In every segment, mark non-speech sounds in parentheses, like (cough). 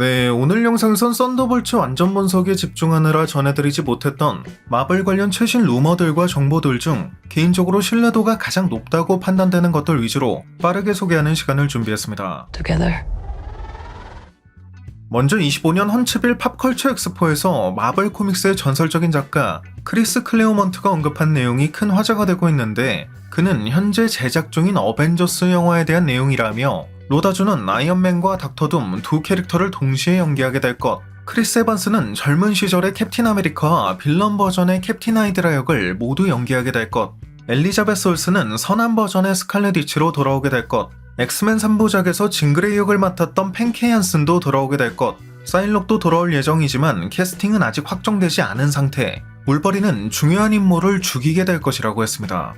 네, 오늘 영상선 썬더볼츠 완전 분석에 집중하느라 전해드리지 못했던 마블 관련 최신 루머들과 정보들 중 개인적으로 신뢰도가 가장 높다고 판단되는 것들 위주로 빠르게 소개하는 시간을 준비했습니다. together. 먼저 25년 헌츠빌 팝컬처 엑스포에서 마블 코믹스의 전설적인 작가 크리스 클레오먼트가 언급한 내용이 큰 화제가 되고 있는데 그는 현재 제작 중인 어벤져스 영화에 대한 내용이라며 로다주는 아이언맨과 닥터둠 두 캐릭터를 동시에 연기하게 될 것, 크리스 에반스는 젊은 시절의 캡틴 아메리카와 빌런 버전의 캡틴 하이드라 역을 모두 연기하게 될 것, 엘리자베스 올스는 선한 버전의 스칼렛 위치로 돌아오게 될 것, 엑스맨 3부작에서 징그레이 역을 맡았던 펜케 한슨도 돌아오게 될 것, 사일록도 돌아올 예정이지만 캐스팅은 아직 확정되지 않은 상태, 물버리는 중요한 인물을 죽이게 될 것이라고 했습니다.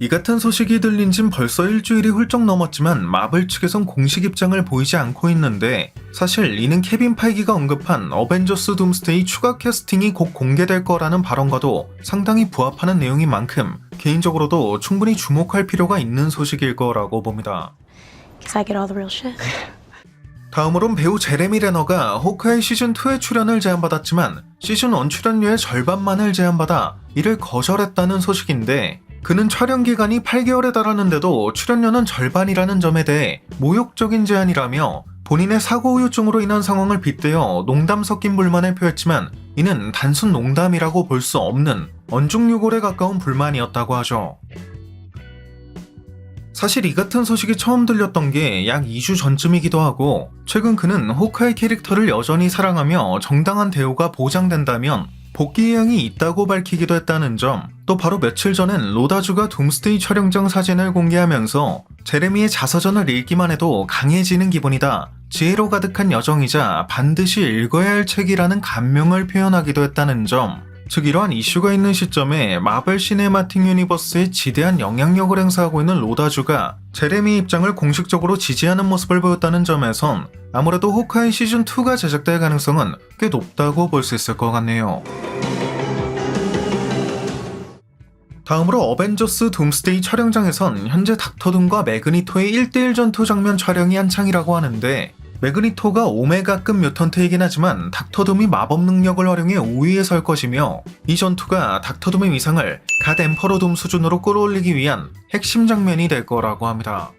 이 같은 소식이 들린 진 벌써 일주일이 훌쩍 넘었지만 마블 측에선 공식 입장을 보이지 않고 있는데 사실 이는 케빈 파이기가 언급한 어벤져스 둠스데이 추가 캐스팅이 곧 공개될 거라는 발언과도 상당히 부합하는 내용인 만큼 개인적으로도 충분히 주목할 필요가 있는 소식일 거라고 봅니다. (laughs) 다음으론 배우 제레미 레너가 호크아이 시즌2에 출연을 제안받았지만 시즌1 출연료의 절반만을 제안받아 이를 거절했다는 소식인데 그는 촬영 기간이 8개월에 달하는데도 출연료는 절반이라는 점에 대해 모욕적인 제안이라며 본인의 사고 후유증으로 인한 상황을 빗대어 농담 섞인 불만을 표했지만 이는 단순 농담이라고 볼 수 없는 언중유골에 가까운 불만이었다고 하죠. 사실 이 같은 소식이 처음 들렸던 게 약 2주 전쯤이기도 하고 최근 그는 호크아이 캐릭터를 여전히 사랑하며 정당한 대우가 보장된다면 복귀 의향이 있다고 밝히기도 했다는 점, 또 바로 며칠 전엔 로다주가 둠스데이 촬영장 사진을 공개하면서 제레미의 자서전을 읽기만 해도 강해지는 기분이다. 지혜로 가득한 여정이자 반드시 읽어야 할 책이라는 감명을 표현하기도 했다는 점, 즉 이러한 이슈가 있는 시점에 마블 시네마틱 유니버스에 지대한 영향력을 행사하고 있는 로다주가 제레미 입장을 공식적으로 지지하는 모습을 보였다는 점에선 아무래도 호카이 시즌2가 제작될 가능성은 꽤 높다고 볼 수 있을 것 같네요. 다음으로 어벤져스 둠스데이 촬영장에선 현재 닥터둠과 매그니토의 1대1 전투 장면 촬영이 한창이라고 하는데 매그니토가 오메가급 뮤턴트이긴 하지만 닥터둠이 마법 능력을 활용해 우위에 설 것이며 이 전투가 닥터둠의 위상을 갓 엠퍼러 둠 수준으로 끌어올리기 위한 핵심 장면이 될 거라고 합니다.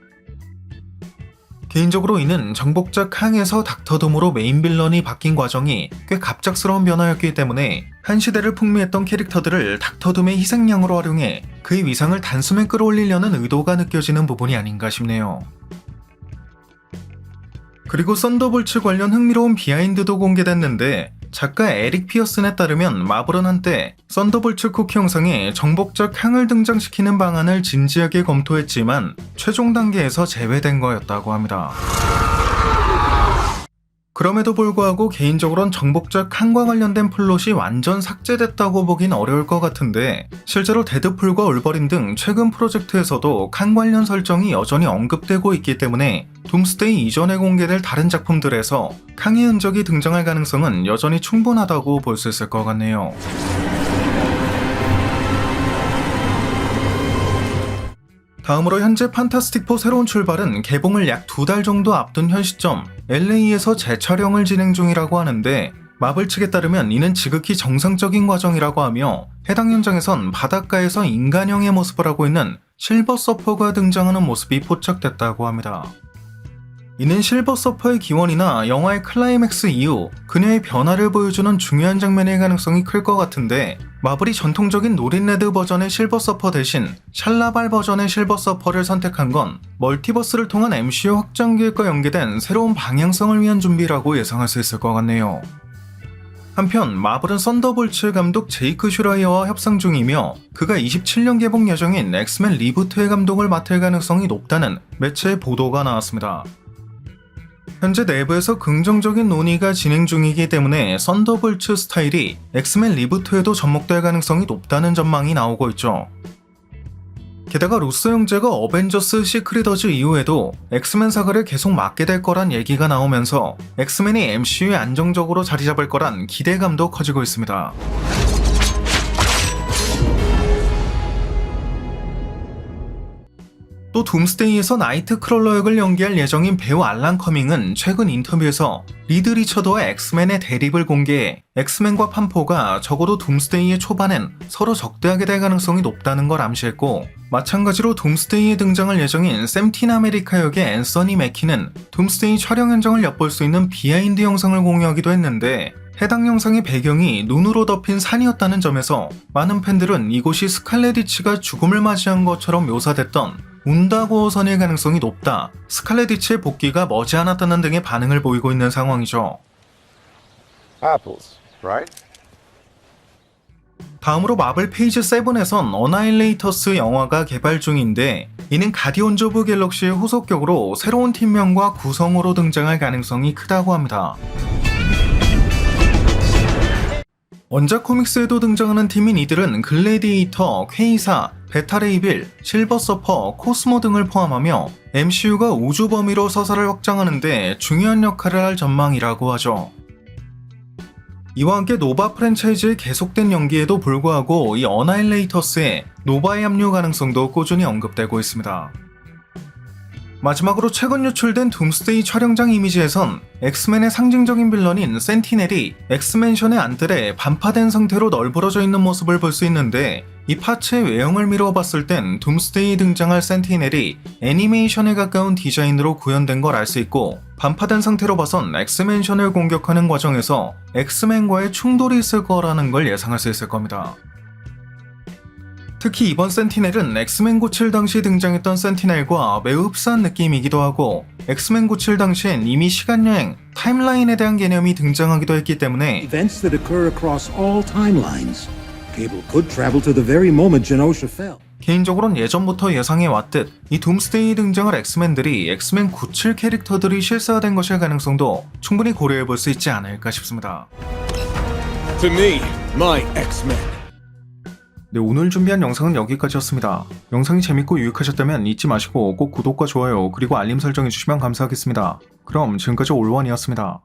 개인적으로 이는 정복자 캉에서 닥터둠으로 메인 빌런이 바뀐 과정이 꽤 갑작스러운 변화였기 때문에 한 시대를 풍미했던 캐릭터들을 닥터둠의 희생양으로 활용해 그의 위상을 단숨에 끌어올리려는 의도가 느껴지는 부분이 아닌가 싶네요. 그리고 썬더볼츠 관련 흥미로운 비하인드도 공개됐는데 작가 에릭 피어슨에 따르면 마블은 한때 썬더볼츠 쿠키 영상에 정복자 캉을 등장시키는 방안을 진지하게 검토했지만 최종 단계에서 제외된 거였다고 합니다. 그럼에도 불구하고 개인적으론 정복자 칸과 관련된 플롯이 완전 삭제됐다고 보긴 어려울 것 같은데 실제로 데드풀과 올버린 등 최근 프로젝트에서도 칸 관련 설정이 여전히 언급되고 있기 때문에 둠스데이 이전에 공개될 다른 작품들에서 칸의 흔적이 등장할 가능성은 여전히 충분하다고 볼 수 있을 것 같네요. 다음으로 현재 판타스틱4 새로운 출발은 개봉을 약 두 달 정도 앞둔 현 시점 LA에서 재촬영을 진행 중이라고 하는데 마블 측에 따르면 이는 지극히 정상적인 과정이라고 하며 해당 현장에선 바닷가에서 인간형의 모습을 하고 있는 실버 서퍼가 등장하는 모습이 포착됐다고 합니다. 이는 실버 서퍼의 기원이나 영화의 클라이맥스 이후 그녀의 변화를 보여주는 중요한 장면일 가능성이 클 것 같은데 마블이 전통적인 노린레드 버전의 실버 서퍼 대신 샬라발 버전의 실버 서퍼를 선택한 건 멀티버스를 통한 MCU 확장 계획과 연계된 새로운 방향성을 위한 준비라고 예상할 수 있을 것 같네요. 한편 마블은 썬더볼츠 감독 제이크 슈라이어와 협상 중이며 그가 27년 개봉 예정인 엑스맨 리부트의 감독을 맡을 가능성이 높다는 매체의 보도가 나왔습니다. 현재 내부에서 긍정적인 논의가 진행 중이기 때문에 썬더볼츠 스타일이 엑스맨 리부트에도 접목될 가능성이 높다는 전망이 나오고 있죠. 게다가 루스 형제가 어벤져스 시크릿어즈 이후에도 엑스맨 사가를 계속 맡게 될 거란 얘기가 나오면서 엑스맨이 MCU에 안정적으로 자리 잡을 거란 기대감도 커지고 있습니다. 또또 둠스데이에서 나이트 크롤러 역을 연기할 예정인 배우 알란 커밍은 최근 인터뷰에서 리드 리처드와 엑스맨의 대립을 공개해 엑스맨과 판포가 적어도 둠스데이의 초반엔 서로 적대하게 될 가능성이 높다는 걸 암시했고 마찬가지로 둠스데이에 등장할 예정인 샘틴 아메리카 역의 앤서니 매키는 둠스데이 촬영 현장을 엿볼 수 있는 비하인드 영상을 공유하기도 했는데 해당 영상의 배경이 눈으로 덮인 산이었다는 점에서 많은 팬들은 이곳이 스칼레디치가 죽음을 맞이한 것처럼 묘사됐던 운다고 선일 가능성이 높다. 스칼레디치의 복귀가 머지않았다는 등의 반응을 보이고 있는 상황이죠. Apples, right? 다음으로 마블 페이지 7에선 어나일레이터스 영화가 개발 중인데 이는 가디언즈 오브 갤럭시의 후속격으로 새로운 팀명과 구성으로 등장할 가능성이 크다고 합니다. 원작 코믹스에도 등장하는 팀인 이들은 글래디에이터, 퀘이사, 베타레이빌, 실버 서퍼, 코스모 등을 포함하며 MCU가 우주 범위로 서사를 확장하는데 중요한 역할을 할 전망이라고 하죠. 이와 함께 노바 프랜차이즈의 계속된 연기에도 불구하고 이 어나일레이터스의 노바의 합류 가능성도 꾸준히 언급되고 있습니다. 마지막으로 최근 유출된 둠스데이 촬영장 이미지에선 엑스맨의 상징적인 빌런인 센티넬이 엑스맨션의 안뜰에 반파된 상태로 널브러져 있는 모습을 볼 수 있는데 이 파츠의 외형을 미루어 봤을 땐 둠스데이에 등장할 센티넬이 애니메이션에 가까운 디자인으로 구현된 걸 알 수 있고 반파된 상태로 봐선 엑스맨션을 공격하는 과정에서 엑스맨과의 충돌이 있을 거라는 걸 예상할 수 있을 겁니다. 특히 이번 센티넬은 엑스맨 고칠 당시 등장했던 센티넬과 매우 흡사한 느낌이기도 하고 엑스맨 고칠 당시엔 이미 시간여행, 타임라인에 대한 개념이 등장하기도 했기 때문에 Events that occur across all timelines. Cable could travel to the very moment Genosha fell. 개인적으론 예전부터 예상해 왔듯 이 둠스데이에 등장할 엑스맨들이 엑스맨 97 캐릭터들이 실사화된 것일 가능성도 충분히 고려해 볼 수 있지 않을까 싶습니다. To me, my X-Men. 네, 오늘 준비한 영상은 여기까지였습니다. 영상이 재밌고 유익하셨다면 잊지 마시고 꼭 구독과 좋아요 그리고 알림 설정 해 주시면 감사하겠습니다. 그럼 지금까지 올원이었습니다.